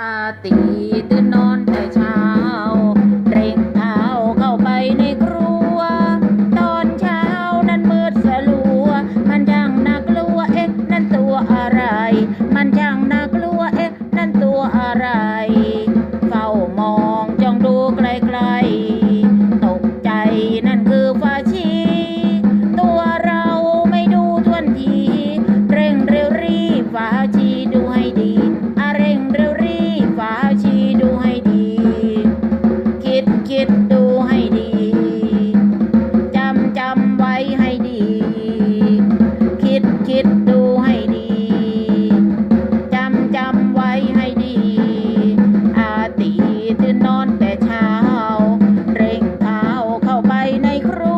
อาตีตื่นนอนแต่เช้า เร่งเท้าเข้าไปในครัว ตอนเช้านั้นมืดสลัว มันย่างน่ากลัวเอ๊ะนั่นตัวอะไร มันย่างน่ากลัวเอ๊ะนั่นตัวอะไร ในครั